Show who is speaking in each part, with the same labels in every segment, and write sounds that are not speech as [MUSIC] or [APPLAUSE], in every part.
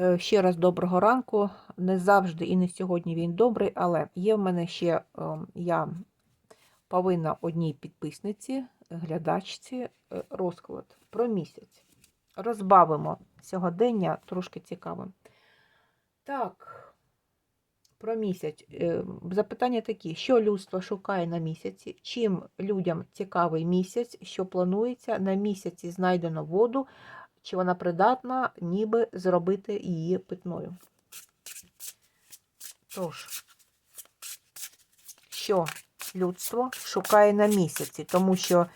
Speaker 1: Е, Ще раз доброго ранку. Не завжди і не сьогодні він добрий, але є в мене ще ем, я повинна одній підписниці, глядачці е, розклад про місяць. Розбавимо сьогодення трошки цікавим. Так, про місяць. Е, Запитання такі: що людство шукає на місяці? Чим людям цікавий місяць, що планується? На місяці знайдено воду, чи вона придатна, ніби зробити її питною. Тож, що людство шукає на місяці, тому що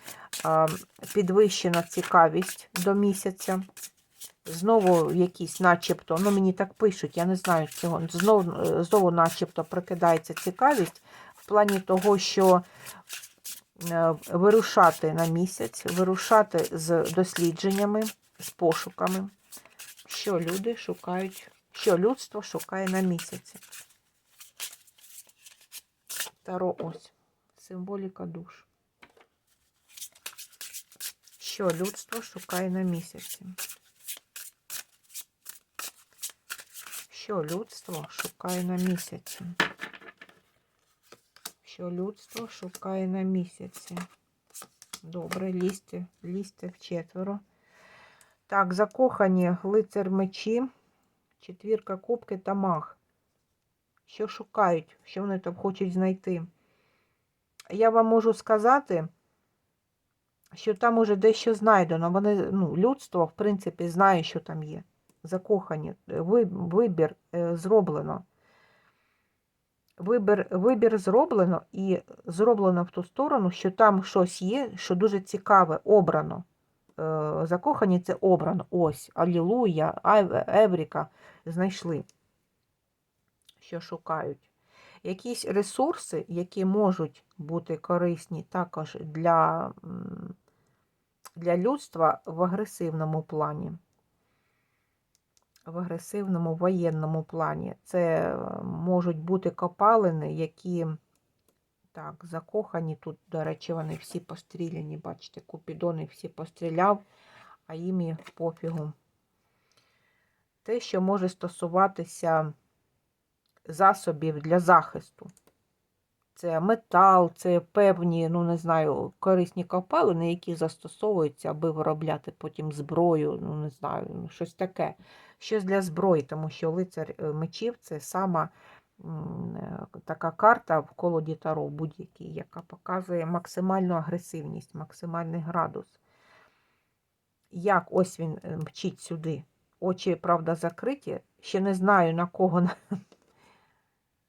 Speaker 1: а, підвищена цікавість до місяця. Знову якісь, начебто, ну мені так пишуть, я не знаю цього. Знову, е, знову начебто прикидається цікавість в плані того, що е, вирушати на місяць, вирушати з дослідженнями, з пошуками, що люди шукають, що людство шукає на місяці. Таро ось. Символіка душ. Що людство шукає на місяці? Що людство шукає на місяці? Що людство шукає на місяці? Добре, лізьте, лізьте в четверо. Так, закохані лицар мечі, четвірка кубки та маг. Що шукають, що вони там хочуть знайти? Я вам можу сказати, що там уже дещо знайдено. Вони, ну, людство, в принципі, знає, що там є. Закохані. Вибір е, зроблено. Вибір, вибір зроблено і зроблено в ту сторону, що там щось є, що дуже цікаве, обрано. Е, Закохані це обрано. Ось, Алілуя, Евріка знайшли, що шукають. Якісь ресурси, які можуть бути корисні також для, для людства в агресивному плані. В агресивному воєнному плані. Це е, можуть бути копалини, які так, закохані. Тут, до речі, вони всі постріляні. Бачите, Купідони всі постріляв, а їм і пофігу. Те, що може стосуватися засобів для захисту. Це метал, це певні, ну не знаю, корисні копалини, які застосовуються, аби виробляти потім зброю, ну не знаю, ну, щось таке. Щось для зброї, тому що лицар е, мечів це сама така карта в колоді Таро будь-якій, яка показує максимальну агресивність, максимальний градус. Як ось він е, мчить сюди. Очі, правда, закриті. Ще не знаю, на кого [LAUGHS]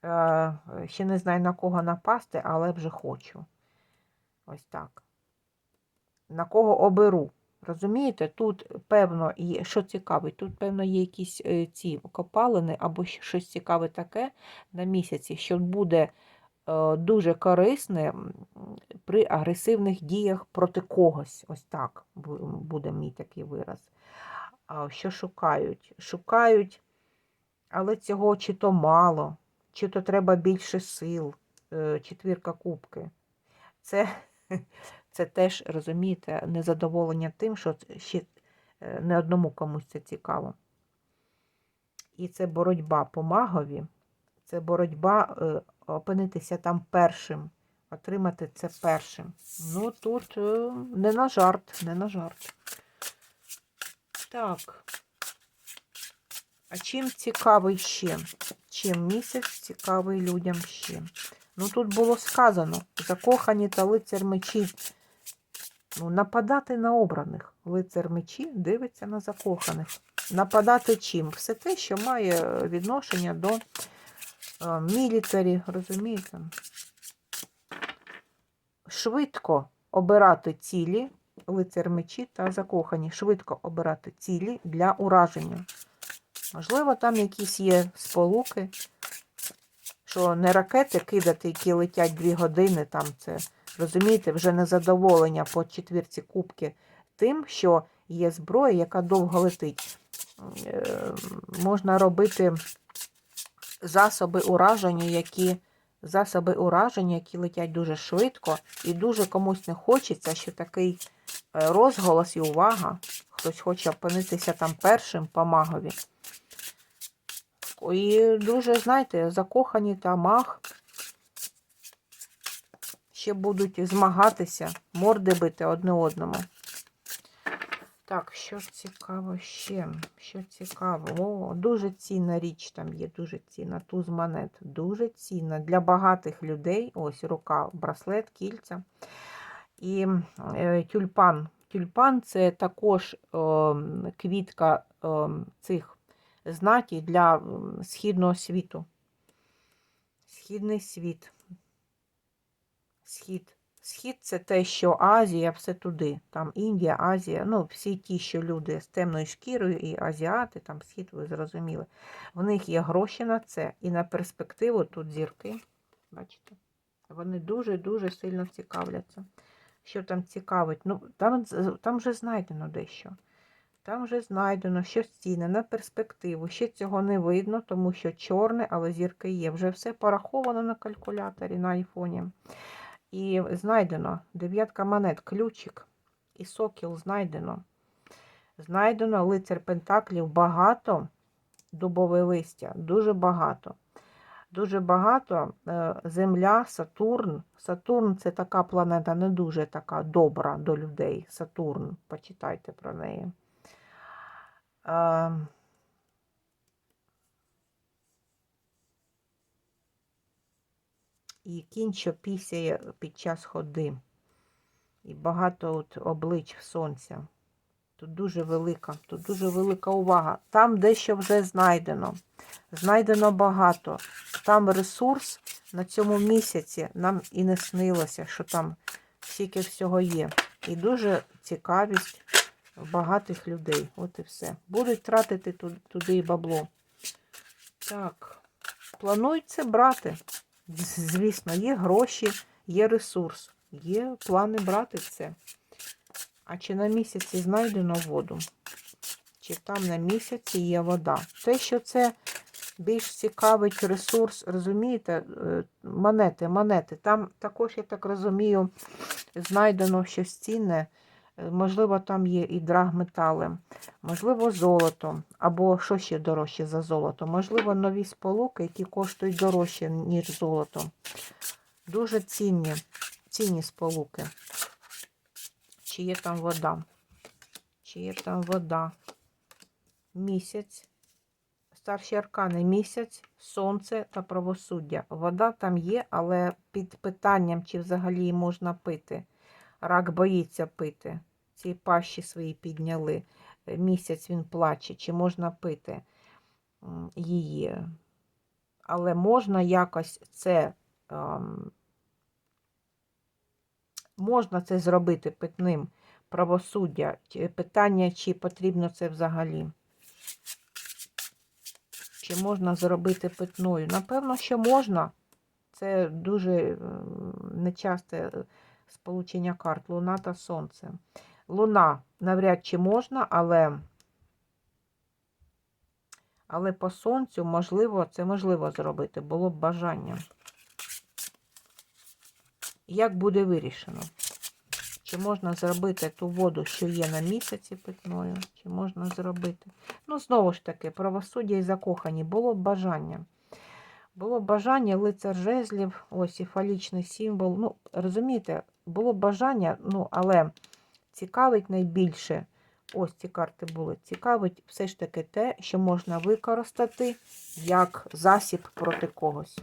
Speaker 1: Е, ще не знаю на кого напасти, але вже хочу. Ось так. На кого оберу. Розумієте, тут, певно, є, що цікавить, тут, певно, є якісь е, ці копалини або щось цікаве таке на місяці, що буде е, дуже корисне при агресивних діях проти когось. Ось так буде мій такий вираз. Що шукають? Шукають, але цього чи то мало, чи то треба більше сил, е, четвірка кубки. Це, [LAUGHS] це теж, розумієте, незадоволення тим, що ще е, не одному комусь це цікаво. І це боротьба по магові, це боротьба е, опинитися там першим, отримати це першим. Ну, тут е, не на жарт, не на жарт. Так. А чим цікавий ще? Чим місяць цікавий людям ще? Ну, тут було сказано: закохані та лицар мечі. Ну, нападати на обраних. Лицар мечі дивиться на закоханих. Нападати чим? Все те, що має е, відношення до е, мілітарі, розумієте? Швидко обирати цілі, лицар мечі та закохані. Швидко обирати цілі для ураження. Можливо, там якісь є сполуки, що не ракети кидати, які летять дві години, там це, розумієте, вже незадоволення по четвірці кубки тим, що є зброя, яка довго летить. Е, Можна робити засоби ураження, які засоби ураження, які летять дуже швидко, і дуже комусь не хочеться, що такий е, розголос і увага, хтось хоче опинитися там першим по магові. І дуже, знаєте, закохані та мах ще будуть змагатися, морди бити одне одному. Так, що цікаво ще? Що цікаво? О, дуже цінна річ там є, дуже цінна. Туз монет. Дуже цінна. Для багатих людей. Ось рука, браслет, кільця. І е, тюльпан. Тюльпан це також е, квітка е, цих знаків для східного світу. Східний світ. Схід. Схід це те, що Азія, все туди. Там Індія, Азія, ну, всі ті, що люди з темною шкірою, і азіати, там схід, ви зрозуміли. В них є гроші на це. І на перспективу тут зірки. Бачите? Вони дуже-дуже сильно цікавляться. Що там цікавить? Ну, там, там вже знайдено дещо. Там вже знайдено щось цінне на перспективу. Ще цього не видно, тому що чорне, але зірки є. Вже все пораховано на калькуляторі на айфоні. І знайдено дев'ятка монет, ключик і сокіл знайдено. Знайдено лицар Пентаклів багато, дубове листя, дуже багато. Дуже багато е, Земля, Сатурн. Сатурн це така планета не дуже така добра до людей. Сатурн, почитайте про неї. І кінь, що пісяє під час ходи. І багато от облич сонця. Тут дуже велика, тут дуже велика увага. Там дещо вже знайдено. Знайдено багато. Там ресурс на цьому місяці нам і не снилося, що там стільки всього є. І дуже цікавість багатих людей. От і все. Будуть тратити туди і бабло. Так, планують це брати. Звісно, є гроші, є ресурс, є плани брати це. А чи на місяці знайдено воду? Чи там на місяці є вода? Те, що це більш цікавить ресурс, розумієте, е, монети, монети. Там також, я так розумію, знайдено щось цінне. Е, Можливо, там є і драгметали, можливо, золото, або що ще дорожче за золото. Можливо, нові сполуки, які коштують дорожче, ніж золото. Дуже цінні, цінні сполуки. Чи є там вода? Чи є там вода? Місяць. Старші аркани місяць, сонце та правосуддя. Вода там є, але під питанням, чи взагалі її можна пити. Рак боїться пити. Ці пащі свої підняли. Е, Місяць він плаче, чи можна пити її. Але можна якось це. ем, можна це зробити питним правосуддя. Питання, чи потрібно це взагалі. Чи можна зробити питною? Напевно, що можна. Це дуже нечасте е, сполучення карт Луна та Сонце. Луна навряд чи можна, але, але по сонцю можливо, це можливо зробити, було б бажання. Як буде вирішено? Чи можна зробити ту воду, що є на місяці питною? Чи можна зробити? Ну, знову ж таки, правосуддя і закохані. Було б бажання. Було б бажання лицар жезлів, ось і фалічний символ. Ну, розумієте, було б бажання, ну, але цікавить найбільше, ось ці карти були, цікавить все ж таки те, що можна використати як засіб проти когось.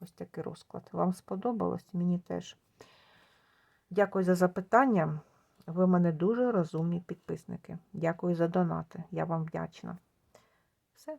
Speaker 1: Ось такий розклад. Вам сподобалось? Мені теж. Дякую за запитання. Ви мене дуже розумні підписники. Дякую за донати. Я вам вдячна. Все.